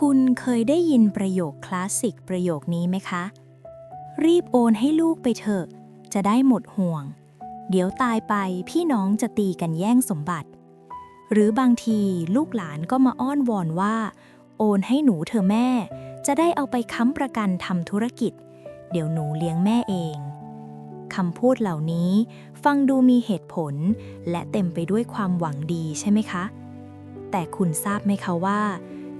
คุณเคยได้ยินประโยคคลาสสิกประโยคนี้ไหมคะ รีบโอนให้ลูกไปเถอะ จะได้หมดห่วง เดี๋ยวตายไปพี่น้องจะตีกันแย่งสมบัติ หรือบางทีลูกหลานก็มาอ้อนวอนว่า โอนให้หนูเธอแม่ จะได้เอาไปค้ำประกันทำธุรกิจ เดี๋ยวหนูเลี้ยงแม่เองคำพูดเหล่านี้ฟังดูมีเหตุผล และเต็มไปด้วยความหวังดีใช่ไหมคะ แต่คุณทราบไหมคะว่า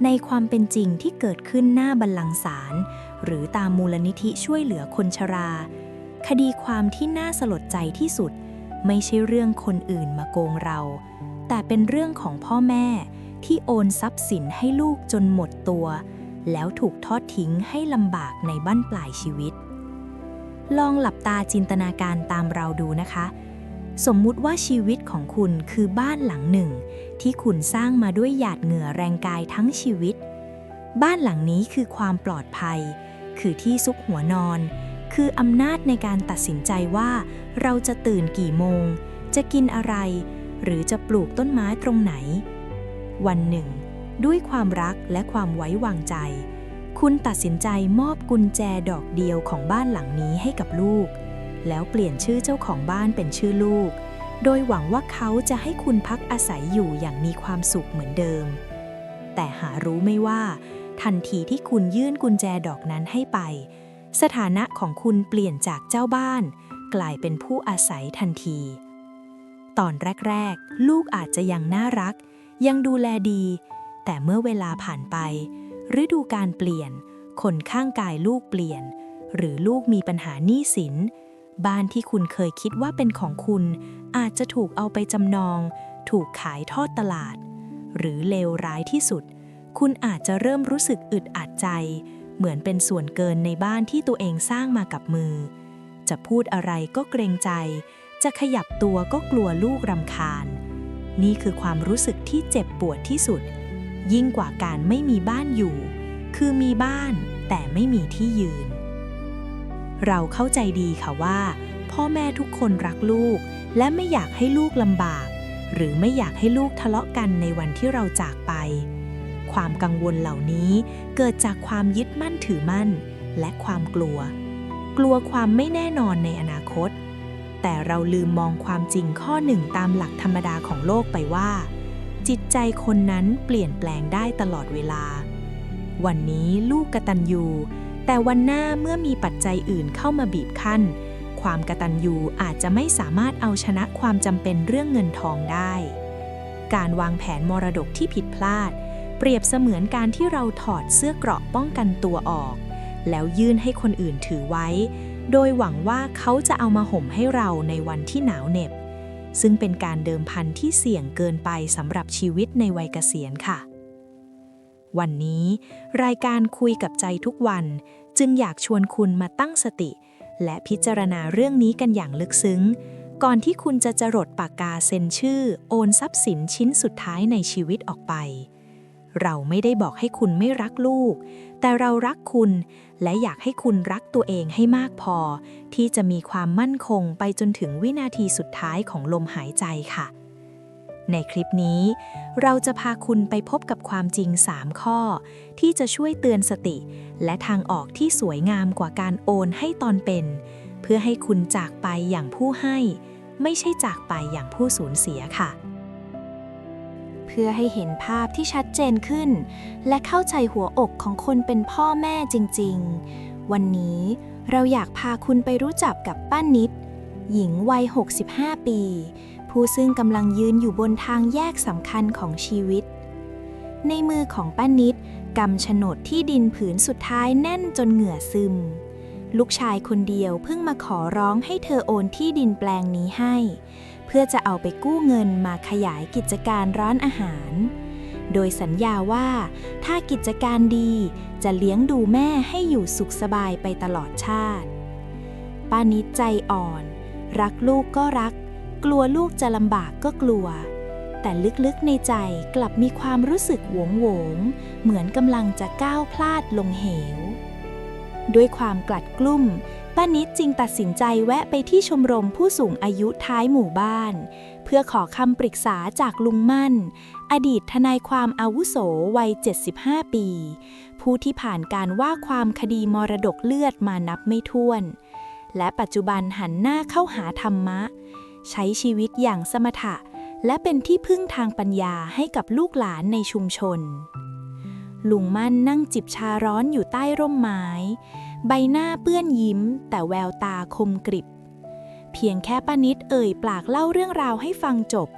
ในความเป็นจริงที่เกิดขึ้นหน้าบัลลังก์ศาลหรือตามมูลนิธิช่วยเหลือคนชรา คดีความที่น่าสลดใจที่สุด ไม่ใช่เรื่องคนอื่นมาโกงเรา แต่เป็นเรื่องของพ่อแม่ที่โอนทรัพย์สินให้ลูกจนหมดตัว แล้วถูกทอดทิ้งให้ลำบากในบั้นปลายชีวิต ลองหลับตาจินตนาการตามเราดูนะคะ สมมุติว่าชีวิตของคุณคือบ้านหลังหนึ่ง ที่คุณสร้างมาด้วยหยาดเหงื่อแรงกายทั้งชีวิต บ้านหลังนี้คือความปลอดภัย คือที่ซุกหัวนอน คืออำนาจในการตัดสินใจว่า เราจะตื่นกี่โมง จะกินอะไร หรือจะปลูกต้นไม้ตรงไหน วันหนึ่ง ด้วยความรักและความไว้วางใจ คุณตัดสินใจมอบกุญแจดอกเดียวของบ้านหลังนี้ให้กับลูก แล้วเปลี่ยนชื่อเจ้าของบ้านเป็นชื่อลูก โดยหวังว่าเขาจะให้คุณพักอาศัยอยู่อย่างมีความสุขเหมือนเดิม แต่หารู้ไม่ว่า ทันทีที่คุณยื่นกุญแจดอกนั้นให้ไป สถานะของคุณเปลี่ยนจากเจ้าบ้าน กลายเป็นผู้อาศัยทันที ตอนแรก ๆ ลูกอาจจะยังน่ารัก ยังดูแลดี แต่เมื่อเวลาผ่านไป ฤดูการเปลี่ยน คนข้างกายลูกเปลี่ยน หรือลูกมีปัญหาหนี้สิน บ้านที่คุณเคยคิดว่าเป็นของคุณ อาจจะถูกเอาไปจำนอง ถูกขายทอดตลาด หรือเลวร้ายที่สุด คุณอาจจะเริ่มรู้สึกอึดอัดใจ เหมือนเป็นส่วนเกินในบ้านที่ตัวเองสร้างมากับมือ จะพูดอะไรก็เกรงใจ จะขยับตัวก็กลัวลูกรำคาญ นี่คือความรู้สึกที่เจ็บปวดที่สุด ยิ่งกว่าการไม่มีบ้านอยู่ คือมีบ้านแต่ไม่มีที่ยืน เราเข้าใจดีค่ะว่า พ่อแม่ทุกคนรักลูก และไม่อยากให้ลูกลำบาก หรือไม่อยากให้ลูกทะเลาะกันในวันที่เราจากไป ความกังวลเหล่านี้เกิดจากความยึดมั่นถือมั่น และความกลัว กลัวความไม่แน่นอนในอนาคต แต่เราลืมมองความจริงข้อหนึ่งตามหลักธรรมดาของโลกไปว่า จิตใจคนนั้นเปลี่ยนแปลงได้ตลอดเวลา วันนี้ลูกกตัญญู แต่วันหน้าเมื่อมีปัจจัยอื่นเข้ามาบีบคั้น ความกระตัญญูอาจจะไม่สามารถเอาชนะความจำเป็นเรื่องเงินทองได้ การวางแผนมรดกที่ผิดพลาด เปรียบเสมือนการที่เราถอดเสื้อเกราะป้องกันตัวออก แล้วยื่นให้คนอื่นถือไว้ โดยหวังว่าเขาจะเอามาห่มให้เราในวันที่หนาวเหน็บ ซึ่งเป็นการเดิมพันที่เสี่ยงเกินไปสำหรับชีวิตในวัยเกษียณค่ะ วันนี้ รายการคุยกับใจทุกวัน จึงอยากชวนคุณมาตั้งสติ และพิจารณาเรื่องนี้กันอย่างลึกซึ้ง ก่อนที่คุณจะจรดปากกาเซ็นชื่อ โอนทรัพย์สินชิ้นสุดท้ายในชีวิตออกไป เราไม่ได้บอกให้คุณไม่รักลูก แต่เรารักคุณ และอยากให้คุณรักตัวเองให้มากพอ ที่จะมีความมั่นคงไปจนถึงวินาทีสุดท้ายของลมหายใจค่ะ ในคลิปนี้ เราจะพาคุณไปพบกับความจริง 3 ข้อ ที่จะช่วยเตือนสติ และทางออกที่สวยงามกว่าการโอนให้ตอนเป็น เพื่อให้คุณจากไปอย่างผู้ให้ ไม่ใช่จากไปอย่างผู้สูญเสียค่ะ เพื่อให้เห็นภาพที่ชัดเจนขึ้น และเข้าใจหัวอกของคนเป็นพ่อแม่จริง ๆ วันนี้เราอยากพาคุณไปรู้จักกับป้านิด หญิงวัย 65 ปี ผู้ซึ่งกำลังยืนอยู่บนทางแยกสำคัญของชีวิต ในมือของป้านิดกำโฉนดที่ดินผืนสุดท้ายแน่นจนเหงื่อซึม ลูกชายคนเดียวเพิ่งมาขอร้องให้เธอโอนที่ดินแปลงนี้ให้ เพื่อจะเอาไปกู้เงินมาขยายกิจการร้านอาหาร โดยสัญญาว่าถ้ากิจการดีจะเลี้ยงดูแม่ให้อยู่สุขสบายไปตลอดชาติ ป้านิดใจอ่อน รักลูกก็รัก กลัวลูกจะลำบากก็กลัว แต่ลึกๆในใจกลับมีความรู้สึกหวงหวง เหมือนกำลังจะก้าวพลาดลงเหว ด้วยความกลัดกลุ้มป้านิดจึงตัดสินใจแวะไปที่ชมรมผู้สูงอายุท้ายหมู่บ้าน เพื่อขอคำปรึกษาจากลุงมั่น อดีตทนายความอาวุโสวัย 75 ปี ผู้ที่ผ่านการว่าความคดีมรดกเลือดมานับไม่ถ้วน และปัจจุบันหันหน้าเข้าหาธรรมะ ใช้ชีวิตอย่างสมถะ และเป็นที่พึ่งทางปัญญาให้กับลูกหลานในชุมชน ลุงมั่นนั่งจิบชาร้อนอยู่ใต้ร่มไม้ ใบหน้าเปื้อนยิ้ม แต่แววตาคมกริบ เพียงแค่ป้านิดเอ่ยปากเล่าเรื่องราวให้ฟังจบ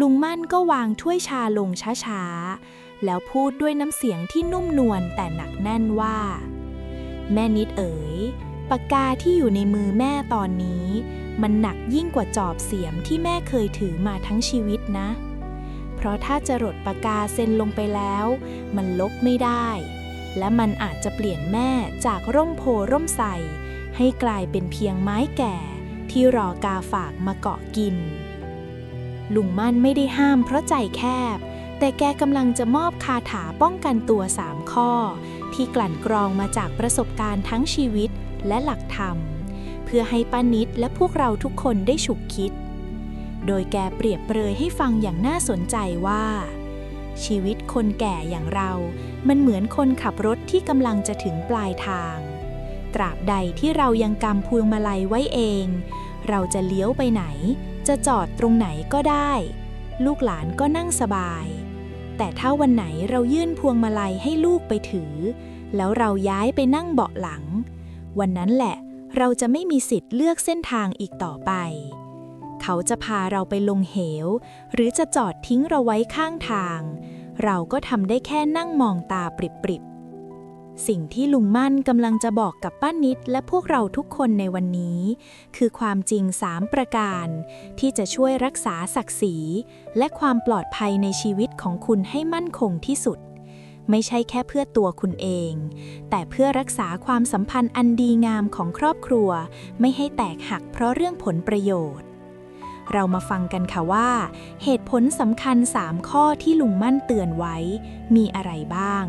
ลุงมั่นก็วางถ้วยชาลงช้าๆ แล้วพูดด้วยน้ำเสียงที่นุ่มนวลแต่หนักแน่นว่า แม่นิดเอ๋ยปากกาที่อยู่ในมือแม่ตอนนี้ มันหนักยิ่งกว่าจอบเสียมที่แม่เคยถือมาทั้งชีวิตนะ เพราะถ้าจะรดปากกาเซ็นลงไปแล้ว มันลบไม่ได้ และมันอาจจะเปลี่ยนแม่จากร่มโพร่มใสให้กลายเป็นเพียงไม้แก่ที่รอกาฝากมาเกาะกิน ลุงมั่นไม่ได้ห้ามเพราะใจแคบ แต่แกกำลังจะมอบคาถาป้องกันตัวสามข้อ ที่กลั่นกรองมาจากประสบการณ์ทั้งชีวิตและหลักธรรม พื่อให้ป้านิดและพวกเราทุกคนได้ฉุกคิด โดยแกเปรียบเปรยให้ฟังอย่างน่าสนใจว่า ชีวิตคนแก่อย่างเรา มันเหมือนคนขับรถที่กำลังจะถึงปลายทาง ตราบใดที่เรายังกำพวงมาลัยไว้เอง เราจะเลี้ยวไปไหน จะจอดตรงไหนก็ได้ ลูกหลานก็นั่งสบาย แต่ถ้าวันไหนเรายื่นพวงมาลัยให้ลูกไปถือ แล้วเราย้ายไปนั่งเบาะหลัง วันนั้นแหละ เราจะไม่มีสิทธิ์เลือกเส้นทางอีกต่อไป เขาจะพาเราไปลงเหว หรือจะจอดทิ้งเราไว้ข้างทาง เราก็ทำได้แค่นั่งมองตาปริบๆ สิ่งที่ลุงมั่นกำลังจะบอกกับป้านิดและพวกเราทุกคนในวันนี้ คือความจริงสามประการ ที่จะช่วยรักษาศักดิ์ศรี และความปลอดภัยในชีวิตของคุณให้มั่นคงที่สุด ไม่ใช่แค่เพื่อตัวคุณเอง แต่เพื่อรักษาความสัมพันธ์อันดีงามของครอบครัว ไม่ให้แตกหักเพราะเรื่องผลประโยชน์ เรามาฟังกันค่ะว่า เหตุผลสำคัญ 3 ข้อที่ลุงมั่นเตือนไว้ มีอะไรบ้าง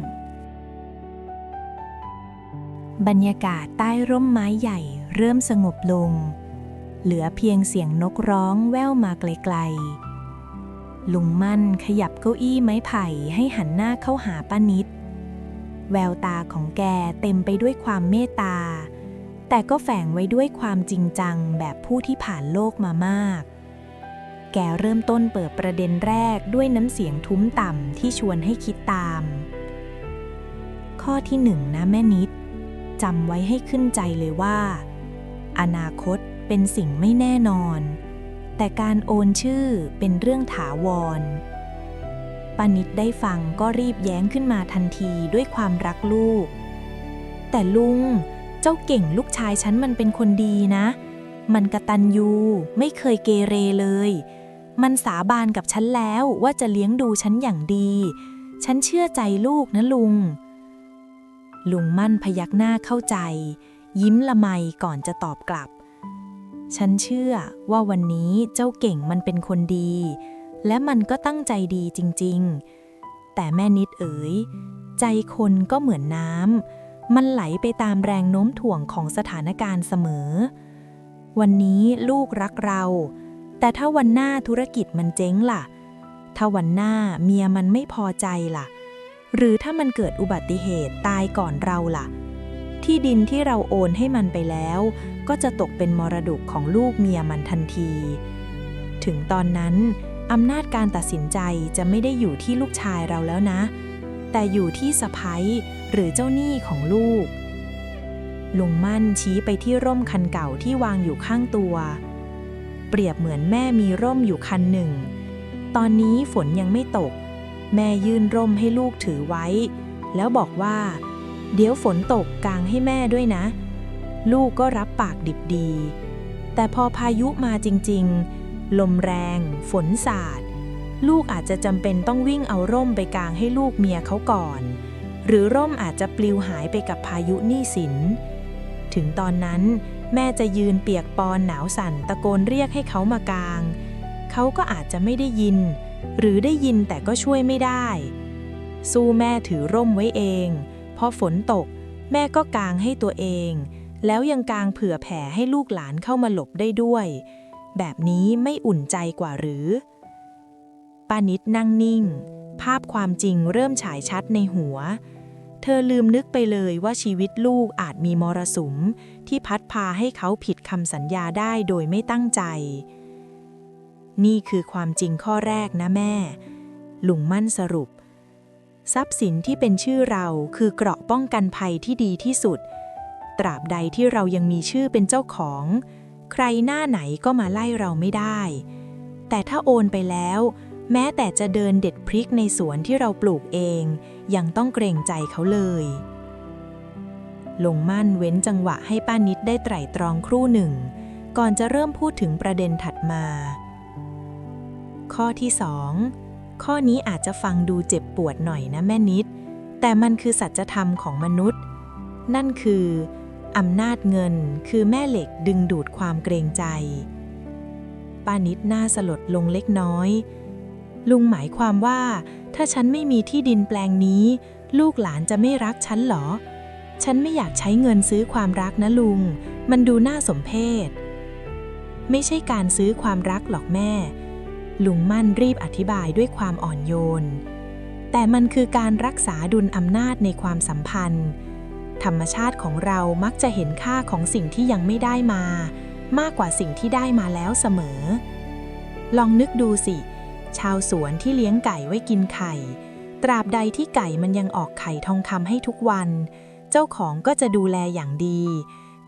บรรยากาศใต้ร่มไม้ใหญ่ เริ่มสงบลง เหลือเพียงเสียงนกร้องแว่วมาไกลๆ ลุงมั่นขยับเก้าอี้ไม้ไผ่ให้หันหน้าเข้าหาป้านิด แววตาของแกเต็มไปด้วยความเมตตา แต่ก็แฝงไว้ด้วยความจริงจังแบบผู้ที่ผ่านโลกมามาก แกเริ่มต้นเปิดประเด็นแรกด้วยน้ำเสียงทุ้มต่ำที่ชวนให้คิดตาม ข้อที่หนึ่งนะแม่นิดจำไว้ให้ขึ้นใจเลยว่า อนาคตเป็นสิ่งไม่แน่นอน แต่การโอนชื่อเป็นเรื่องถาวรปานิดได้ฟังก็รีบแย้งขึ้นมาทันทีด้วยความรักลูก แต่ลุง เจ้าเก่งลูกชายฉันมันเป็นคนดีนะ มันกระตันยูไม่เคยเกเรเลย มันสาบานกับฉันแล้วว่าจะเลี้ยงดูฉันอย่างดี ฉันเชื่อใจลูกนะลุง ลุงมั่นพยักหน้าเข้าใจ ยิ้มละไมก่อนจะตอบกลับ ฉันเชื่อว่าวันนี้เจ้าเก่งมันเป็นคนดี และมันก็ตั้งใจดีจริง ๆ แต่แม่นิดเอ๋ย ใจคนก็เหมือนน้ำ มันไหลไปตามแรงโน้มถ่วงของสถานการณ์เสมอ วันนี้ลูกรักเรา แต่ถ้าวันหน้าธุรกิจมันเจ๊งล่ะ ถ้าวันหน้าเมียมันไม่พอใจล่ะ หรือถ้ามันเกิดอุบัติเหตุตายก่อนเราล่ะ ที่ดินที่เราโอนให้มันไปแล้ว ก็จะตกเป็นมรดกของลูกเมียมันทันที ถึงตอนนั้นอำนาจการตัดสินใจจะไม่ได้อยู่ที่ลูกชายเราแล้วนะ แต่อยู่ที่สะพ้ยหรือเจ้าหนี้ของลูก ลุงมั่นชี้ไปที่ร่มคันเก่าที่วางอยู่ข้างตัว เปรียบเหมือนแม่มีร่มอยู่คันหนึ่ง ตอนนี้ฝนยังไม่ตก แม่ยื่นร่มให้ลูกถือไว้ แล้วบอกว่า เดี๋ยวฝนตกกางให้แม่ด้วยนะ ลูกก็รับปากดิบดี แต่พอพายุมาจริง ๆ ลมแรง ฝนสาด ลูกอาจจะจำเป็นต้องวิ่งเอาร่มไปกางให้ลูกเมียเขาก่อน หรือร่มอาจจะปลิวหายไปกับพายุหนี้สิน ถึงตอนนั้นแม่จะยืนเปียกปอนหนาวสั่นตะโกนเรียกให้เขามากาง เขาก็อาจจะไม่ได้ยิน หรือได้ยินแต่ก็ช่วยไม่ได้ สู้แม่ถือร่มไว้เอง พอฝนตก แม่ก็กางให้ตัวเอง แล้วยังกางเผื่อแผ่ให้ลูกหลานเข้ามาหลบได้ด้วย แบบนี้ไม่อุ่นใจกว่าหรือ ป้านิดนั่งนิ่ง ภาพความจริงเริ่มฉายชัดในหัว เธอลืมนึกไปเลยว่าชีวิตลูกอาจมีมรสุม ที่พัดพาให้เขาผิดคำสัญญาได้โดยไม่ตั้งใจ นี่คือความจริงข้อแรกนะแม่ ลุงมั่นสรุป ทรัพย์สินที่เป็นชื่อเราคือเกราะป้องกันภัยที่ดีที่สุด ตราบใดที่เรายังมีชื่อเป็นเจ้าของ ใครหน้าไหนก็มาไล่เราไม่ได้ แต่ถ้าโอนไปแล้ว แม้แต่จะเดินเด็ดพริกในสวนที่เราปลูกเอง ยังต้องเกรงใจเขาเลยลงมั่นเว้นจังหวะให้ป้านิดได้ไตร่ตรองครู่หนึ่ง ก่อนจะเริ่มพูดถึงประเด็นถัดมา ข้อที่สองข้อนี้อาจจะฟังดูเจ็บปวดหน่อยนะแม่นิด แต่มันคือสัจธรรมของมนุษย์ นั่นคือ อำนาจเงินคือแม่เหล็กดึงดูดความเกรงใจ ป้านิดหน้าสลดลงเล็กน้อย ลุงหมายความว่า ถ้าฉันไม่มีที่ดินแปลงนี้ ลูกหลานจะไม่รักฉันหรอ ฉันไม่อยากใช้เงินซื้อความรักนะลุง มันดูน่าสมเพชไม่ใช่การซื้อความรักหรอกแม่ ลุงมั่นรีบอธิบายด้วยความอ่อนโยน แต่มันคือการรักษาดุลอำนาจในความสัมพันธ์ ธรรมชาติของเรามักจะเห็นค่าของสิ่งที่ยังไม่ได้มา มากกว่าสิ่งที่ได้มาแล้วเสมอ ลองนึกดูสิ ชาวสวนที่เลี้ยงไก่ไว้กินไข่ ตราบใดที่ไก่มันยังออกไข่ทองคำให้ทุกวัน เจ้าของก็จะดูแลอย่างดี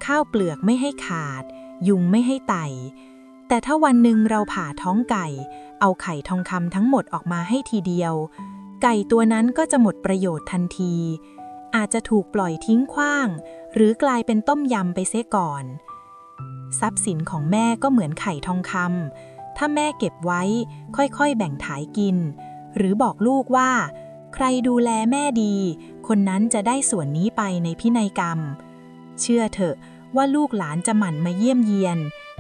ข้าวเปลือกไม่ให้ขาด ยุงไม่ให้ไต่แต่ถ้าวันหนึ่งเราผ่าท้องไก่ เอาไข่ทองคำทั้งหมดออกมาให้ทีเดียว ไก่ตัวนั้นก็จะหมดประโยชน์ทันที อาจจะถูกปล่อยทิ้งขว้าง หรือกลายเป็นต้มยำไปเสียก่อน ทรัพย์สินของแม่ก็เหมือนไข่ทองคำถ้าแม่เก็บไว้ค่อยๆ แบ่งถ่ายกิน หรือบอกลูกว่า ใครดูแลแม่ดี คนนั้นจะได้ส่วนนี้ไปในพินัยกรรม เชื่อเถอะว่าลูกหลานจะหมั่นมาเยี่ยมเยียน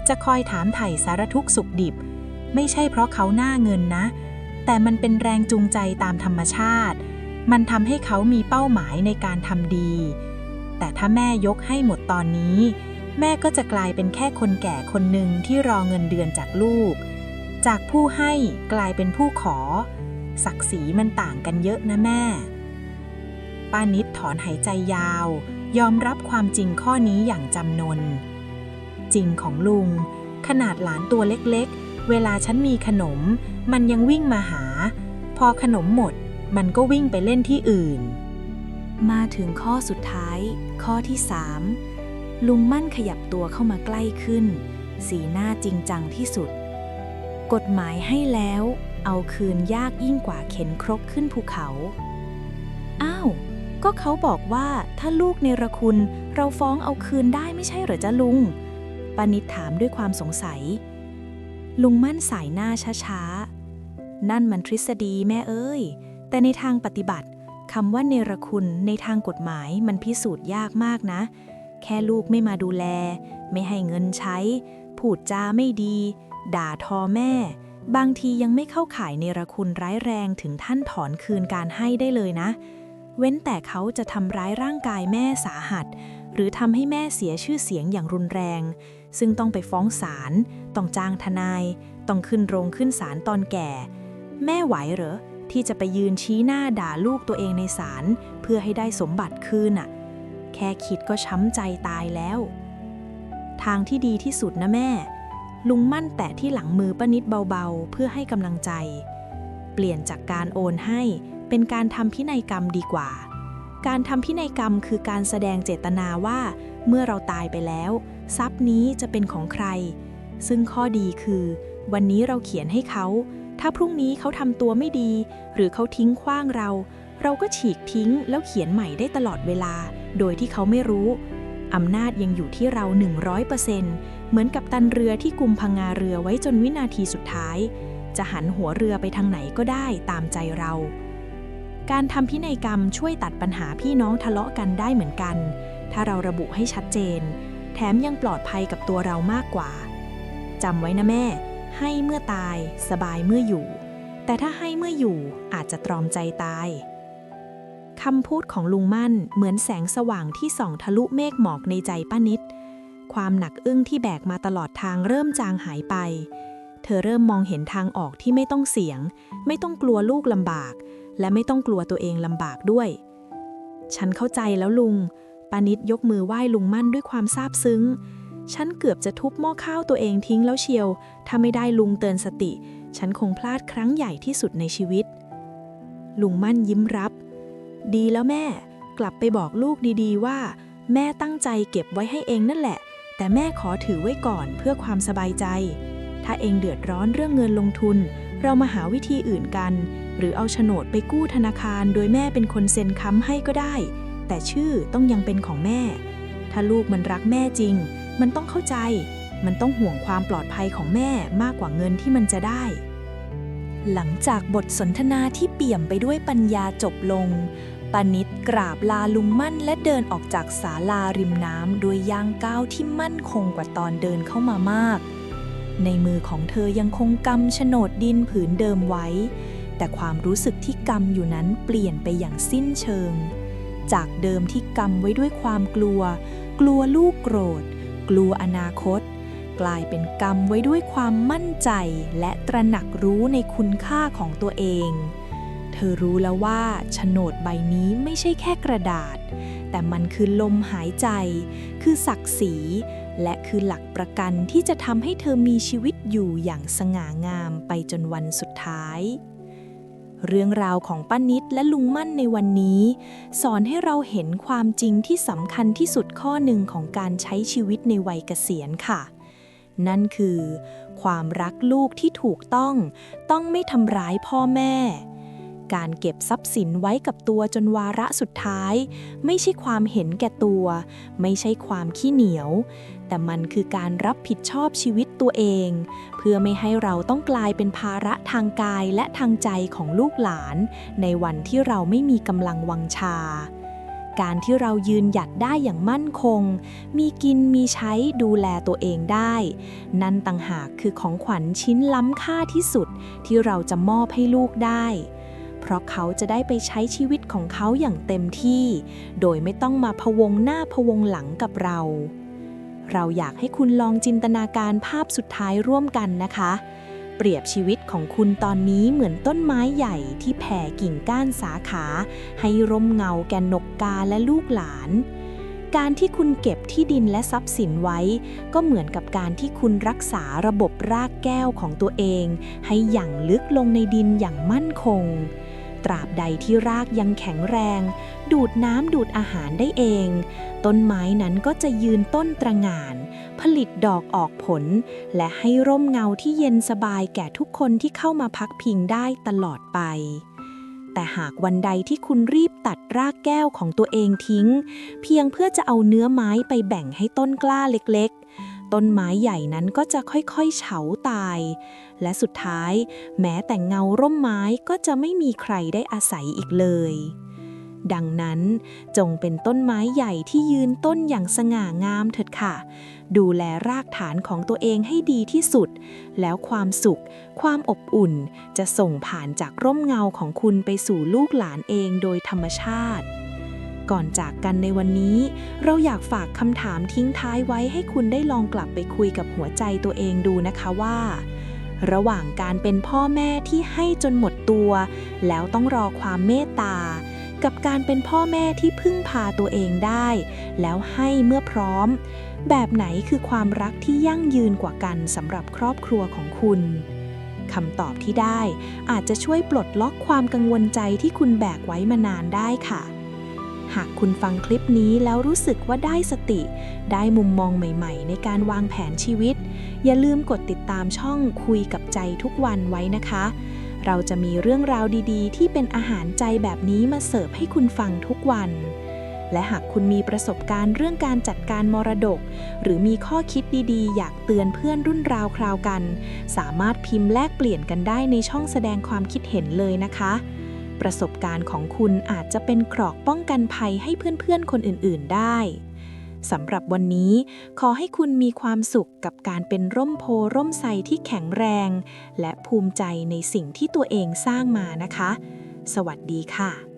จะคอยถามไถ่สารทุกข์สุขดิบ ไม่ใช่เพราะเขาหน้าเงินนะ แต่มันเป็นแรงจูงใจตามธรรมชาติ มันทำให้เขามีเป้าหมายในการทำดี แต่ถ้าแม่ยกให้หมดตอนนี้ แม่ก็จะกลายเป็นแค่คนแก่คนหนึ่งที่รอเงินเดือนจากลูก จากผู้ให้กลายเป็นผู้ขอ ศักดิ์ศรีมันต่างกันเยอะนะแม่ ป้านิดถอนหายใจยาว ยอมรับความจริงข้อนี้อย่างจำนน จริงของลุง ขนาดหลานตัวเล็กๆเวลาฉันมีขนม มันยังวิ่งมาหา พอขนมหมด มันก็วิ่งไปเล่นที่อื่น มาถึงข้อสุดท้าย ข้อที่3ลุงมั่นขยับตัวเข้ามาใกล้ขึ้น สีหน้าจริงจังที่สุด กฎหมายให้แล้ว เอาคืนยากยิ่งกว่าเข็นครกขึ้นภูเขา อ้าว ก็เขาบอกว่าถ้าลูกเนรคุณเราฟ้องเอาคืนได้ไม่ใช่เหรอจ๊ะลุงปานิดถามด้วยความสงสัย ลุงมั่นสายหน้าช้าๆ นั่นมันทฤษฎีแม่เอ้ย แต่ในทางปฏิบัติคำว่าเนรคุณในทางกฎหมายมันพิสูจน์ยากมากนะ แค่ลูกไม่มาดูแล ไม่ให้เงินใช้ พูดจาไม่ดี ด่าทอแม่ บางทียังไม่เข้าข่ายเนรคุณร้ายแรงถึงท่านถอนคืนการให้ได้เลยนะ เว้นแต่เขาจะทำร้ายร่างกายแม่สาหัส หรือทำให้แม่เสียชื่อเสียงอย่างรุนแรง ซึ่งต้องไปฟ้องศาลต้องจ้างทนาย ต้องขึ้นโรงขึ้นศาลตอนแก่ แม่ไหวเหรอ ที่จะไปยืนชี้หน้าด่าลูกตัวเองในศาลเพื่อให้ได้สมบัติคืนน่ะ แค่คิดก็ช้ำใจตายแล้ว ทางที่ดีที่สุดนะแม่ ลุงมั่นแตะที่หลังมือป้านิดเบาๆ เพื่อให้กำลังใจ เปลี่ยนจากการโอนให้เป็นการทำพินัยกรรมดีกว่า การทำพินัยกรรมคือการแสดงเจตนาว่า เมื่อเราตายไปแล้ว ทรัพย์นี้จะเป็นของใคร ซึ่งข้อดีคือ วันนี้เราเขียนให้เขา ถ้าพรุ่งนี้เขาทำตัวไม่ดี หรือเขาทิ้งขว้างเรา เราก็ฉีกทิ้งแล้วเขียนใหม่ได้ตลอดเวลา โดยที่เขาไม่รู้อำนาจยังอยู่ที่เรา 100%เหมือนกับตันเรือที่กุมพังงาเรือไว้จนวินาทีสุดท้าย จะหันหัวเรือไปทางไหนก็ได้ตามใจเรา การทำพินัยกรรมช่วยตัดปัญหาพี่น้องทะเลาะกันได้เหมือนกัน ถ้าเราระบุให้ชัดเจน แถมยังปลอดภัยกับตัวเรามากกว่าจำไว้นะแม่ ให้เมื่อตายสบายเมื่ออยู่ แต่ถ้าให้เมื่ออยู่อาจจะตรอมใจตายคำพูดของลุงมั่นเหมือนแสงสว่างที่ส่องทะลุเมฆหมอกในใจป้านิด ความหนักอึ้งที่แบกมาตลอดทางเริ่มจางหายไป เธอเริ่มมองเห็นทางออกที่ไม่ต้องเสี่ยง ไม่ต้องกลัวลูกลำบาก และไม่ต้องกลัวตัวเองลำบากด้วย ฉันเข้าใจแล้วลุงปานิดยกมือไหว้ลุงมั่นด้วยความซาบซึ้ง ฉันเกือบจะทุบหม้อข้าวตัวเองทิ้งแล้วเชียว ถ้าไม่ได้ลุงเตือนสติ ฉันคงพลาดครั้งใหญ่ที่สุดในชีวิต ลุงมั่นยิ้มรับ ดีแล้วแม่ กลับไปบอกลูกดีๆว่า แม่ตั้งใจเก็บไว้ให้เองนั่นแหละ แต่แม่ขอถือไว้ก่อนเพื่อความสบายใจ ถ้าเองเดือดร้อนเรื่องเงินลงทุน เรามาหาวิธีอื่นกัน หรือเอาโฉนดไปกู้ธนาคาร โดยแม่เป็นคนเซ็นค้ำให้ก็ได้ แต่ชื่อต้องยังเป็นของแม่ ถ้าลูกมันรักแม่จริง มันต้องเข้าใจ มันต้องห่วงความปลอดภัยของแม่มากกว่าเงินที่มันจะได้ หลังจากบทสนทนาที่เปี่ยมไปด้วยปัญญาจบลงปานิดกราบลาลุงมั่นและเดินออกจากศาลาริมน้ำโดยย่างก้าวที่มั่นคงกว่าตอนเดินเข้ามามาก ในมือของเธอยังคงกำโฉนดดินผืนเดิมไว้ แต่ความรู้สึกที่กำอยู่นั้นเปลี่ยนไปอย่างสิ้นเชิง จากเดิมที่กำไว้ด้วยความกลัว กลัวลูกโกรธ กลัวอนาคต กลายเป็นกรรมไว้ด้วยความมั่นใจและตระหนักรู้ในคุณค่าของตัวเอง เธอรู้แล้วว่าโฉนดใบนี้ไม่ใช่แค่กระดาษ แต่มันคือลมหายใจ คือศักดิ์ศรี และคือหลักประกันที่จะทำให้เธอมีชีวิตอยู่อย่างสง่างามไปจนวันสุดท้าย เรื่องราวของป้านิดและลุงมั่นในวันนี้ สอนให้เราเห็นความจริงที่สำคัญที่สุดข้อหนึ่งของการใช้ชีวิตในวัยเกษียณค่ะ นั่นคือ ความรักลูกที่ถูกต้อง ต้องไม่ทำร้ายพ่อแม่ การเก็บทรัพย์สินไว้กับตัวจนวาระสุดท้าย ไม่ใช่ความเห็นแก่ตัว ไม่ใช่ความขี้เหนียว แต่มันคือการรับผิดชอบชีวิตตัวเอง เพื่อไม่ให้เราต้องกลายเป็นภาระทางกายและทางใจของลูกหลาน ในวันที่เราไม่มีกำลังวังชา การที่เรายืนหยัดได้อย่างมั่นคง มีกินมีใช้ดูแลตัวเองได้ นั่นต่างหากคือของขวัญชิ้นล้ำค่าที่สุด ที่เราจะมอบให้ลูกได้เพราะเขาจะได้ไปใช้ชีวิตของเขาอย่างเต็มที่ โดยไม่ต้องมาพะวงหน้าพะวงหลังกับเรา เราอยากให้คุณลองจินตนาการภาพสุดท้ายร่วมกันนะคะ เปรียบชีวิตของคุณตอนนี้เหมือนต้นไม้ใหญ่ที่แผ่กิ่งก้านสาขา ให้ร่มเงาแก่นกกาและลูกหลาน การที่คุณเก็บที่ดินและทรัพย์สินไว้ ก็เหมือนกับการที่คุณรักษาระบบรากแก้วของตัวเอง ให้หยั่งลึกลงในดินอย่างมั่นคง ตราบใดที่รากยังแข็งแรง ดูดน้ำดูดอาหารได้เอง ต้นไม้นั้นก็จะยืนต้นตระหง่าน ผลิตดอกออกผล และให้ร่มเงาที่เย็นสบายแก่ทุกคนที่เข้ามาพักพิงได้ตลอดไป แต่หากวันใดที่คุณรีบตัดรากแก้วของตัวเองทิ้ง เพียงเพื่อจะเอาเนื้อไม้ไปแบ่งให้ต้นกล้าเล็กๆต้นไม้ใหญ่นั้นก็จะค่อยๆเฉาตาย และสุดท้าย แม้แต่เงาร่มไม้ก็จะไม่มีใครได้อาศัยอีกเลย ดังนั้น จงเป็นต้นไม้ใหญ่ที่ยืนต้นอย่างสง่างามเถิดค่ะ ดูแลรากฐานของตัวเองให้ดีที่สุด แล้วความสุข ความอบอุ่นจะส่งผ่านจากร่มเงาของคุณไปสู่ลูกหลานเองโดยธรรมชาติก่อนจากกันในวันนี้ เราอยากฝากคำถามทิ้งท้ายไว้ให้คุณได้ลองกลับไปคุยกับหัวใจตัวเองดูนะคะว่า ระหว่างการเป็นพ่อแม่ที่ให้จนหมดตัว แล้วต้องรอความเมตตา กับการเป็นพ่อแม่ที่พึ่งพาตัวเองได้ แล้วให้เมื่อพร้อม แบบไหนคือความรักที่ยั่งยืนกว่ากันสำหรับครอบครัวของคุณคำตอบที่ได้อาจจะช่วยปลดล็อกความกังวลใจที่คุณแบกไว้มานานได้ค่ะ หากคุณฟังคลิปนี้แล้วรู้สึกว่าได้สติ ได้มุมมองใหม่ๆ ในการวางแผนชีวิต อย่าลืมกดติดตามช่องคุยกับใจทุกวันไว้นะคะ เราจะมีเรื่องราวดีๆ ที่เป็นอาหารใจแบบนี้มาเสิร์ฟให้คุณฟังทุกวัน และหากคุณมีประสบการณ์เรื่องการจัดการมรดก หรือมีข้อคิดดีๆ อยากเตือนเพื่อนรุ่นราวคราวกัน สามารถพิมพ์แลกเปลี่ยนกันได้ในช่องแสดงความคิดเห็นเลยนะคะ ประสบการณ์ของคุณอาจจะเป็นเกราะป้องกันภัยให้เพื่อนๆ คนอื่นๆ ได้ สำหรับวันนี้ ขอให้คุณมีความสุขกับการเป็นร่มโพร่มไทรที่แข็งแรง และภูมิใจในสิ่งที่ตัวเองสร้างมานะคะ สวัสดีค่ะ